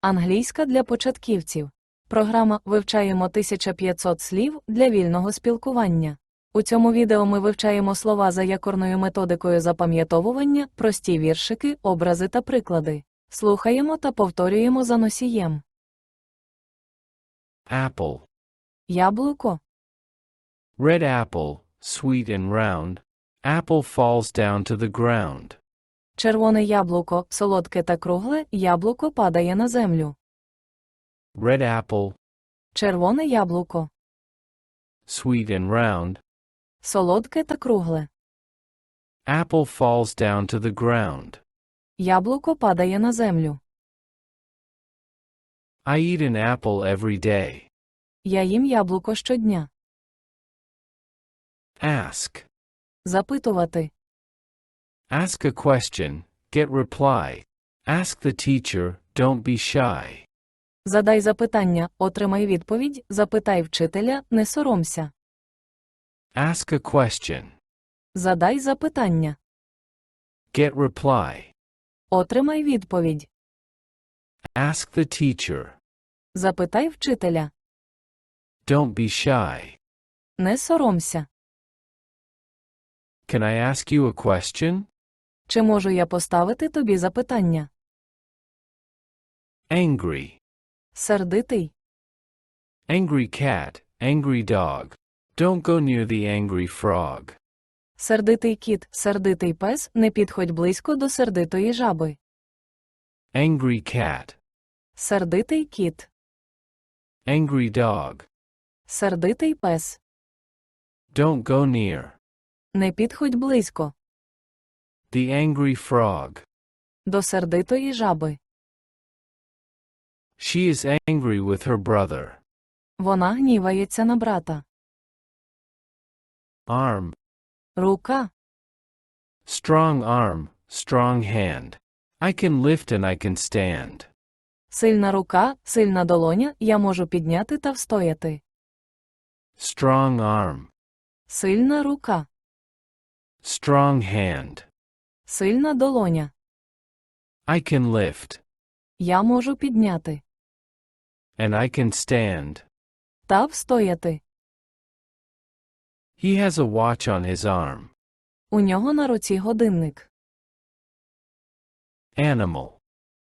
Англійська для початківців. Програма Вивчаємо 1500 слів для вільного спілкування. У цьому відео ми вивчаємо слова за якорною методикою запам'ятовування, прості віршики, образи та приклади. Слухаємо та повторюємо за носієм. Apple. Яблуко, Red apple, sweet and round. Apple falls down to the ground. Червоне яблуко, солодке та кругле, яблуко падає на землю. Red apple, Червоне яблуко, sweet and round. солодке та кругле. Apple falls down to the ground. Яблуко падає на землю. I eat an apple every day. Я їм яблуко щодня. Ask. Запитувати. Ask a question, get reply. Ask the teacher, don't be shy. Задай запитання, отримай відповідь, запитай вчителя, не соромся. Ask a question, Задай запитання. get reply. Отримай відповідь. Ask the teacher, Запитай вчителя. don't be shy. Не соромся. Can I ask you a question? Чи можу я поставити тобі запитання? Angry. Сердитий. Angry cat, angry dog. Don't go near the angry frog. Сердитий кіт, сердитий пес, не підходь близько до сердитої жаби. Angry cat, Сердитий кіт. angry dog. Сердитий пес. Don't go near. Не підходь близько. The angry frog. До сердитої жаби. She is angry with her brother. Вона гнівається на брата. Arm. Рука. Strong arm, strong hand. I can lift and I can stand. Сильна рука, сильна долоня, я можу підняти та встояти. Strong arm. Сильна рука. Strong hand. Сильна долоня. I can lift. Я можу підняти. And I can stand. Та встояти. He has a watch on his arm. У нього на руці годинник. Animal.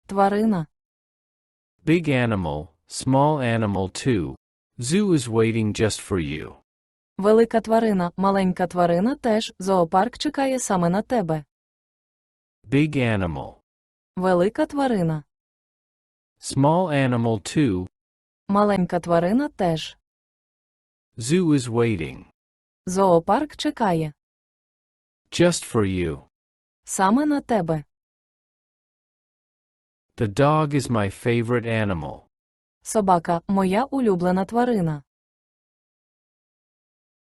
Тварина. Big animal, small animal too. Zoo is waiting just for you. Велика тварина, маленька тварина теж, зоопарк чекає саме на тебе. Big animal. Велика тварина. Small animal too. Маленька тварина теж. Zoo is waiting. Зоопарк чекає. Just for you. Саме на тебе. The dog is my favorite animal. Собака моя улюблена тварина.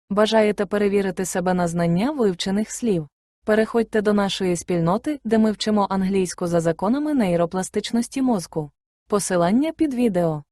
Бажаєте перевірити себе на знання вивчених слів? Переходьте до нашої спільноти, де ми вчимо англійську за законами нейропластичності мозку. Посилання під відео.